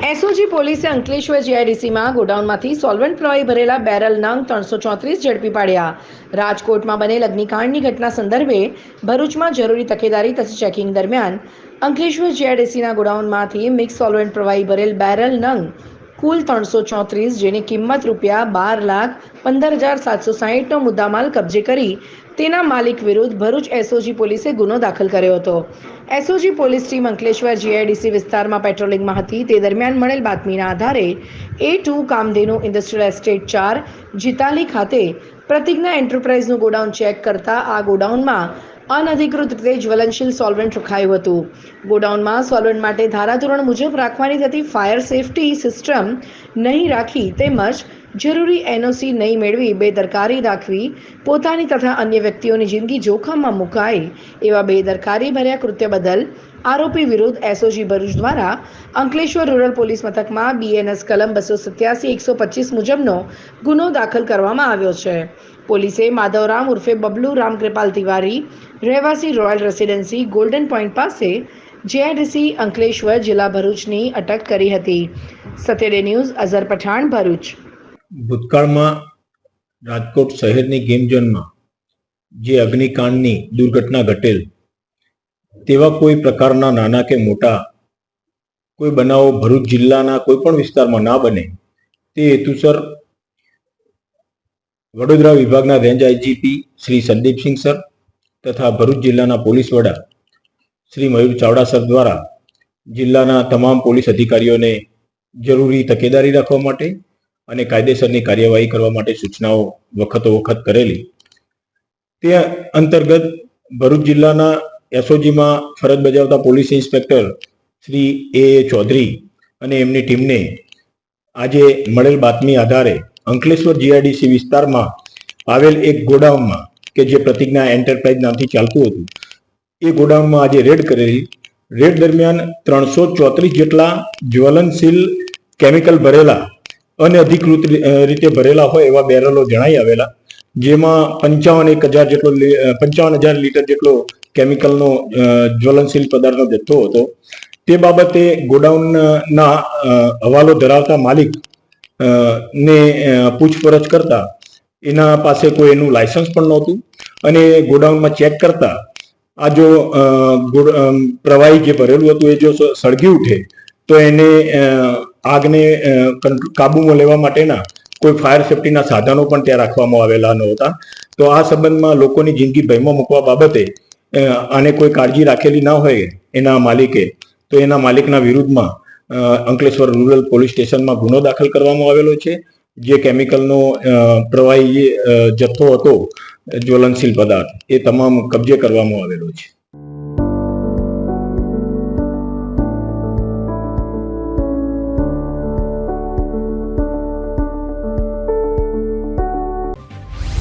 SOG પોલીસે Ankleshwar જીઆઈડીસીમાં ગોડાઉનમાંથી solvent પ્રવાહી ભરેલા બેરલ નંગ ત્રણસો ચોત્રીસ ઝડપી પાડ્યા. રાજકોટમાં બનેલ અગ્નિકાંડની ઘટના સંદર્ભે ભરૂચમાં જરૂરી તકેદારી તથા ચેકિંગ દરમિયાન અંકલેશ્વર જીઆઈડીસીના ગોડાઉનમાંથી મિક્સ સોલ્વન્ટ પ્રવાહી ભરેલ બેરલ નંગ કુલ ત્રણસો ચોત્રીસ, જેની કિંમત રૂપિયા બાર લાખ પંદર હજાર સાતસો સાહીઠનો મુદ્દામાલ કબજે કરી. તેના માલિક વિરુદ્ધ ભરૂચ એસઓજી પોલીસે ગુનો દાખલ કર્યો હતો. SOG police team Ankleshwar GIDC વિસ્તારમાં પેટ્રોલિંગમાં હતી. તે દરમિયાન મળેલ બાતમીના આધારે A two Kamdhenu industrial estate ચાર, જીતાલી ખાતે પ્રતિજ્ઞા એન્ટરપ્રાઇઝનું ગોડાઉન ચેક કરતા આ ગોડાઉનમાં અનધિકૃત રીતે જ્વલનશીલ સોલ્વન્ટ રખાયું હતું. ગોડાઉનમાં સોલ્વન્ટ માટે ધારાધોરણ મુજબ રાખવાની થતી ફાયર સેફટી સિસ્ટમ નહીં રાખી તેમજ જરૂરી એનઓસી નહીં મેળવી, બેદરકારી દાખવી પોતાની તથા અન્ય વ્યક્તિઓની જિંદગી જોખમમાં મુકાય એવા બેદરકારી ભર્યા કૃત્ય બદલ આરોપી વિરુદ્ધ એસઓજી ભરૂચ દ્વારા અંકલેશ્વર રૂરલ પોલીસ મથકમાં બીએનએસ કલમ બસો સત્યાસી, એકસો પચીસ મુજબનો ગુનો દાખલ કરવામાં આવ્યો છે. પોલીસે માધવરામ ઉર્ફે બબલુ રામકૃપાલ તિવારી, રહેવાસી રોયલ રેસિડેન્સી ગોલ્ડન પોઈન્ટ પાસે જેઆઈડીસી અંકલેશ્વર જિલ્લા ભરૂચની અટક કરી હતી. સતેડે ન્યૂઝ અઝર પઠાણ, ભરૂચ. ભૂતકાળમાં રાજકોટ શહેરની ગેમ ઝોનમાં જે અગ્નિકાંડની દુર્ઘટના ઘટેલ, તેવા કોઈ પ્રકારના નાના કે મોટા, કોઈ બનાવો ભરૂચ જિલ્લાના કોઈ પણ વિસ્તારમાં ના બને, તે હેતુસર વડોદરા વિભાગના range IGP Shri Sandeepsinh sir તથા ભરૂચ જિલ્લાના પોલીસ વડા શ્રી મયુર ચાવડા સર દ્વારા જિલ્લાના તમામ પોલીસ અધિકારીઓને જરૂરી તકેદારી રાખવા માટે અને કાયદેસરની કાર્યવાહી કરવા માટે સૂચનાઓ વખતો વખત કરેલી. તે અંતર્ગત ભરૂચ જિલ્લાના એસઓજીમાં ફરજ બજાવતા police inspector Shri A Chaudhari અને એમની ટીમને આજે મળેલ બાતમી આધારે અંકલેશ્વર જીઆઈડીસી વિસ્તારમાં આવેલ એક ગોડાઉનમાં કે જે પ્રતિજ્ઞા એન્ટરપ્રાઇઝ નામથી ચાલતું હતું, એ ગોડાઉનમાં આજે રેડ કરેલી. રેડ દરમિયાન ત્રણસો ચોત્રીસ જેટલા જ્વલનશીલ કેમિકલ ભરેલા અનધિકૃત અધિકૃત રીતે ભરેલા હોય એવા બેરલો જણાઈ આવેલા, જેમાં પંચાવન એક હજાર જેટલો પંચાવન હજાર લીટર જેટલો કેમિકલનો જ્વલનશીલ પદાર્થનો જથ્થો હતો. તે બાબતે ગોડાઉનના હવાલો ધરાવતા માલિક ને પૂછપરછ કરતા એના પાસે કોઈ એનું લાયસન્સ પણ નહોતું અને ગોડાઉનમાં ચેક કરતા આ જો પ્રવાહી જે ભરેલું હતું એ જો સળગી ઉઠે તો એને આગને કાબૂમાં લેવા માટેના કોઈ ફાયર સેફટીના સાધનો પણ ત્યાં રાખવામાં આવેલા નહોતા. તો આ સંબંધમાં લોકોની જિંદગી ભયમાં મૂકવા બાબતે આને કોઈ કાળજી રાખેલી ના હોય એના માલિકે, તો એના માલિકના વિરુદ્ધમાં અંકલેશ્વર રૂરલ પોલીસ સ્ટેશનમાં ગુનો દાખલ કરવામાં આવેલો છે, જે કેમિકલનો પ્રવાહી જથ્થો હતો, જ્વલનશીલ પદાર્થ, એ તમામ કબજે કરવામાં આવેલો છે.